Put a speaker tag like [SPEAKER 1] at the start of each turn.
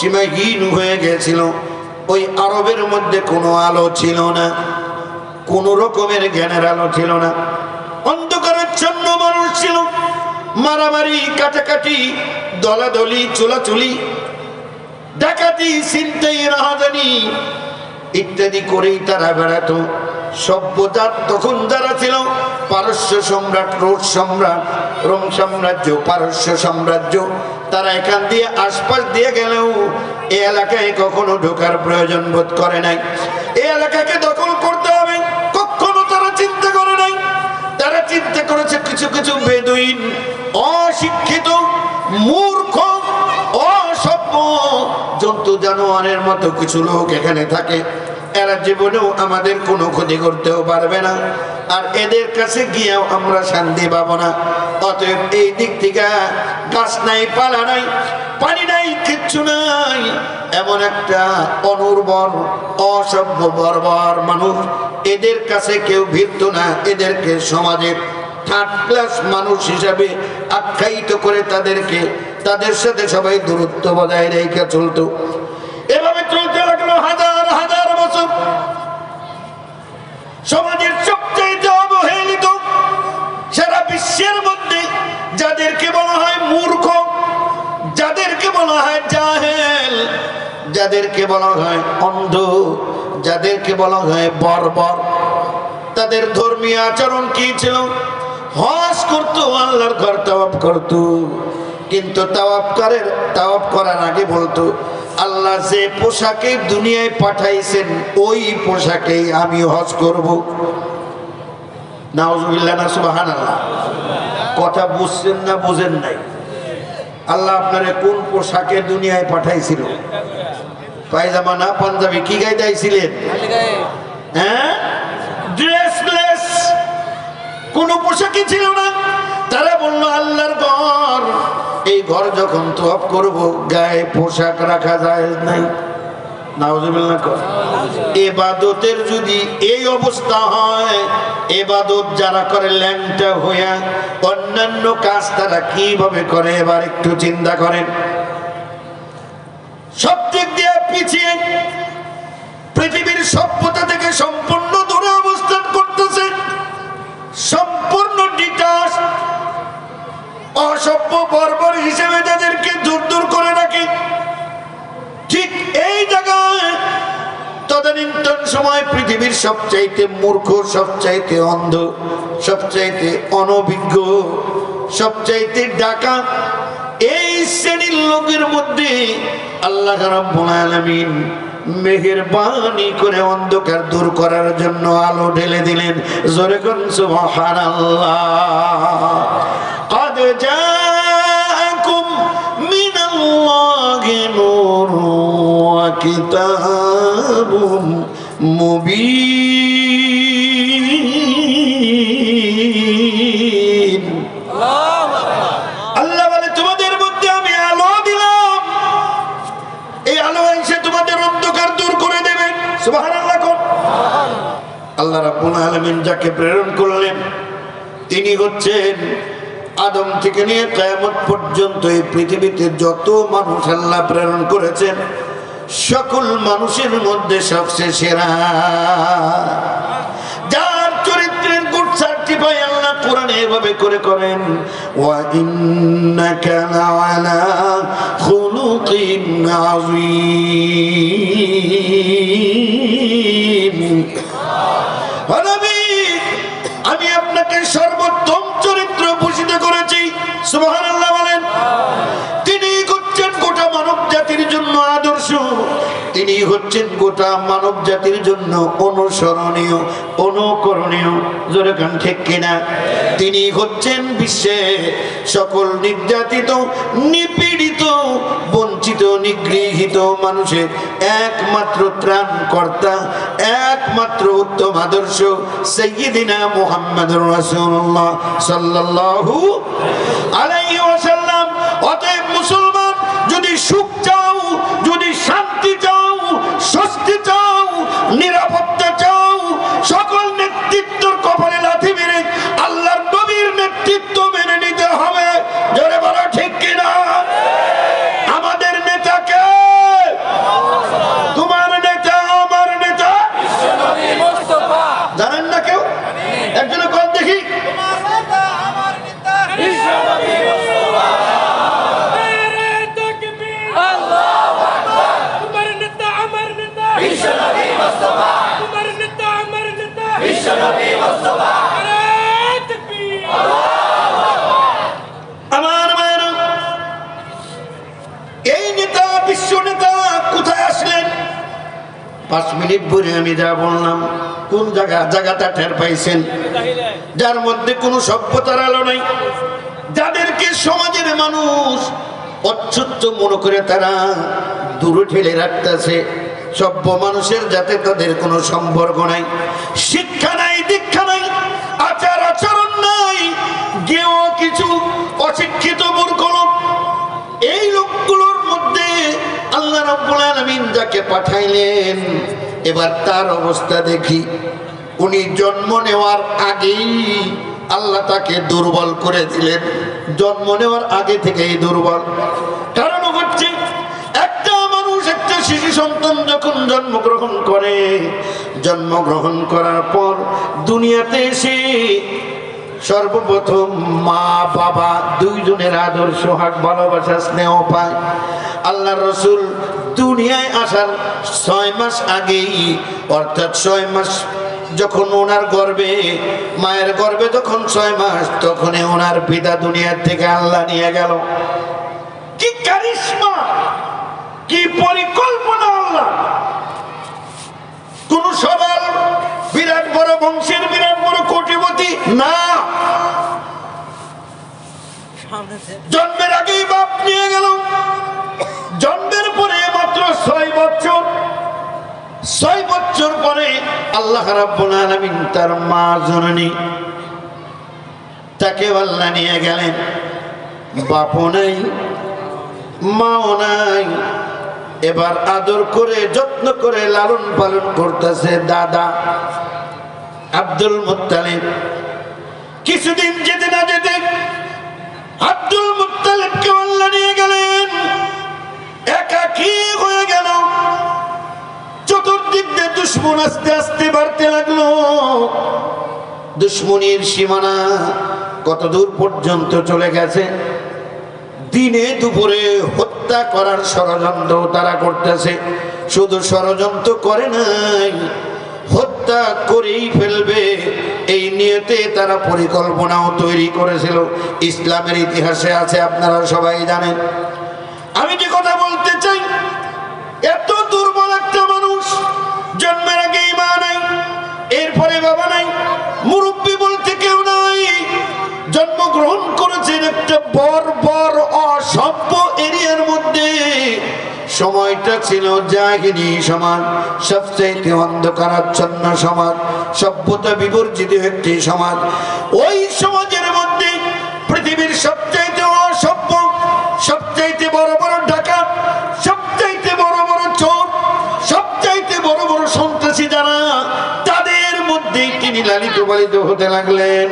[SPEAKER 1] সীমাহীন হয়ে গেছিল। ওই আরবের মধ্যে কোনো আলো ছিল না, কোন রকমের জ্ঞানের আলো ছিল না। অন্ধকারাচ্ছন্ন মানুষ ছিল। মারামারি, কাটাকাটি, দলাদলি, চুলাচুলি, ডাকাতি চিন্তাই রাহাজানি ইত্যাদি করেই তারা বেড়াতো। সভ্যতা তখন যারা ছিল পারস্য সম্রাট, রোড সম্রাট, রোম সাম্রাজ্য, পারস্য সাম্রাজ্য। তারা এখান দিয়ে আশপাশ দিয়ে গেলেও এ এলাকায় কখনো ঢোকার প্রয়োজন বোধ করে নাই। এ এলাকাকে দখল করতে হবে, কখনো তারা চিন্তা করে নাই। তারা চিন্তা করেছে কিছু কিছু বেদুইন, অশিক্ষিত, মূর্খ, অসভ্য, জন্তু জানোয়ারের মতো কিছু লোক এখানে থাকে। এরা জীবনেও আমাদের কোনো ক্ষতি করতেও পারবে না। আর এদের কাছে গিয়েও আমরা শান্তি পাবো না। অতএব এই দিক থেকে গাছ নাই, পালা নাই, পানি নাই, কিচ্ছু নাই। এমন একটা অনুর্বর, অসভ্য, বর্বর মানুষ এদের কাছে কেউ ভিড়ত না, এদেরকে সমাজের থার্ড ক্লাস মানুষ হিসাবে আখ্যায়িত করে তাদেরকে, তাদের সাথে সবাই দূরত্ব বজায় রেখে চলতো। এভাবে চলতে লাগল হাজার যাদেরকে বলা হয় অন্ধ, যাদেরকে বলা হয় বর্বর, তাদের ধর্মীয় আচরণ কি ছিল? হজ করতো, আল্লাহর ঘর তাওয়াব করতো। কিন্তু তাওয়াব করার তাওয়াব করার আগে বলতো, আল্লাহ যে পোশাকে দুনিয়ায় পাঠাইছেন, ওই পোশাকেই আমি হজ করব। কথা বুঝছেন না বুঝেন নাই? আল্লাহ আপনারে কোন পোশাকে দুনিয়ায় পাঠাইছিল? পায়জামা না, পাঞ্জাবি কি গাইতে আইছিলেন? হ্যাঁ? ড্রেসলেস কোনো পোশাকই ছিল না। তারা বলল, আল্লাহর ঘর। এই ঘর যখন তফ করব, গায়ে পোশাক রাখা যায় নাই। এবাদতের যদি এই অবস্থা হয়, এবাদত যারা করে ল্যাংটা হইয়া, অন্যান্য কাজ তারা কীভাবে করে, এবার একটু চিন্তা করেন। সব দিক দিয়ে পিছিয়ে পৃথিবীর সভ্যতা থেকে সম্পূর্ণ দূরে অবস্থান করতেছে, সম্পূর্ণ ডিটাস অসভ্য বর্বর হিসেবে তাদেরকে দূর দূর করে রাখে। ঠিক এই জায়গায় তদানীন্তন সময় পৃথিবীর সবচাইতে মূর্খ, সবচাইতে অন্ধ, সবচাইতে অনভিজ্ঞ, সবচাইতে ডাকা এই শ্রেণির লোকের মধ্যে আল্লাহ রাব্বুল মেঘের মেহেরবানি করে অন্ধকার দূর করার জন্য আলো ঢেলে দিলেন। জোরে কোন সুবহানাল্লাহ। মুবিন। আল্লাহ রাবুল আলমিন যাকে প্রেরণ করলেন, তিনি হচ্ছেন আদম থেকে নিয়ে কিয়ামত পর্যন্ত এই পৃথিবীতে যত মানুষ আল্লাহ প্রেরণ করেছেন, সকল মানুষের মধ্যে সবচেয়ে সেরা। কোরআনে এভাবে করে করেন, ওয়া ইন্নাকা আমি আপনাকে সর্বোত্তম চরিত্র করেছি। সুবহানাল্লাহ বলেন, তিনি গোটা মানব জাতির জন্য আদর্শ। তিনি হচ্ছেন গোটা মানব জাতির জন্য অনুসরণীয়, অনুকরণীয়। গান ঠিক কিনা? তিনি হচ্ছেন বিশ্বে সকল নির্যাতিত, নিপীড়িত, বঞ্চিত, নিগৃহীত মানুষের একমাত্র ত্রাণকর্তা, একমাত্র উত্তম আদর্শ সৈয়দিনা মোহাম্মদ রাসূলুল্লাহ সাল্লাল্লাহু আলাইহি পাঁচ মিনিট পরে আমি যা বললাম, কোন জায়গা, জায়গাটা টের পাইছেন? যার মধ্যে কোনো সভ্যতার আলো নাই। যাদেরকে সমাজের মানুষ অচ্ছুত মনে করে তারা দূরে ঠেলে রাখতেছে, সভ্য মানুষের যাতে তাদের কোনো সম্পর্ক নাই। শিক্ষা নাই, দীক্ষা নাই আচার আচরণ নাই, গেও কিছু আলামিন যাকে পাঠাইলেন, এবার তার অবস্থা দেখি। উনি জন্ম নেওয়ার আগেই আল্লাহ তাকে দুর্বল করে দিলেন। জন্ম নেওয়ার আগে থেকেই দুর্বল। কারণ হচ্ছে, একটা মানুষ, একটা শিশু সন্তান যখন জন্মগ্রহণ করে, জন্মগ্রহণ করার পর দুনিয়াতে এসে সর্বপ্রথম মা, বাবা দুইজনের আদর সোহাগ ভালোবাসা, স্নেহ পায়। আল্লাহ রসুল দুনিয়ায় আসার ছয় মাস আগেই, অর্থাৎ ছয় মাস যখন ওনার গর্বে, মায়ের গর্বে যখন ছয় মাস, তখনই ওনার পিতা দুনিয়ার থেকে আল্লাহ নিয়ে গেল। কি কারিশমা, কি ছয় বছর পরে আল্লাহ রাব্বুল আলামিন তার মা জননী তাকে আল্লাহ নিয়ে গেলেন। বাপও নাই, মাও নাই। এবার আদর করে, যত্ন করে লালন পালন করতেছে দাদা আব্দুল মুত্তালিব। কিছুদিন যেতে না যেতে আব্দুল মুত্তালিবকে আল্লাহ নিয়ে গেলেন। একাকী হয়ে গেল। দিয়ে দুশ্মন আস্তে আস্তে বাড়তে লাগল। দুশ্মনির সীমানা কত দূর পর্যন্ত চলে গেছে? দিনে দুপুরে হত্যা করার ষড়যন্ত্র তারা করতেছে। শুধু ষড়যন্ত্র করে নাই, হত্যা করেই ফেলবে। এই নিয়তে তারা পরিকল্পনাও তৈরি করেছিল। ইসলামের ইতিহাসে আছে, আপনারা সবাই জানেন। আমি যে কথা বলতে এরপরে বাবা নাই, মুরব্বী বলতে কেউ নাই। জন্মগ্রহণ করেছেন একটা বর বর অসভ্য এরিয়ার মধ্যে। সময়টা ছিল জাহিনী সমাজ সবচেয়ে অন্ধকারাচ্ছন্ন সমাজ, সভ্যতা বিবর্জিত একটি সমাজ। ওই সমাজের পালিত হতে লাগলেন।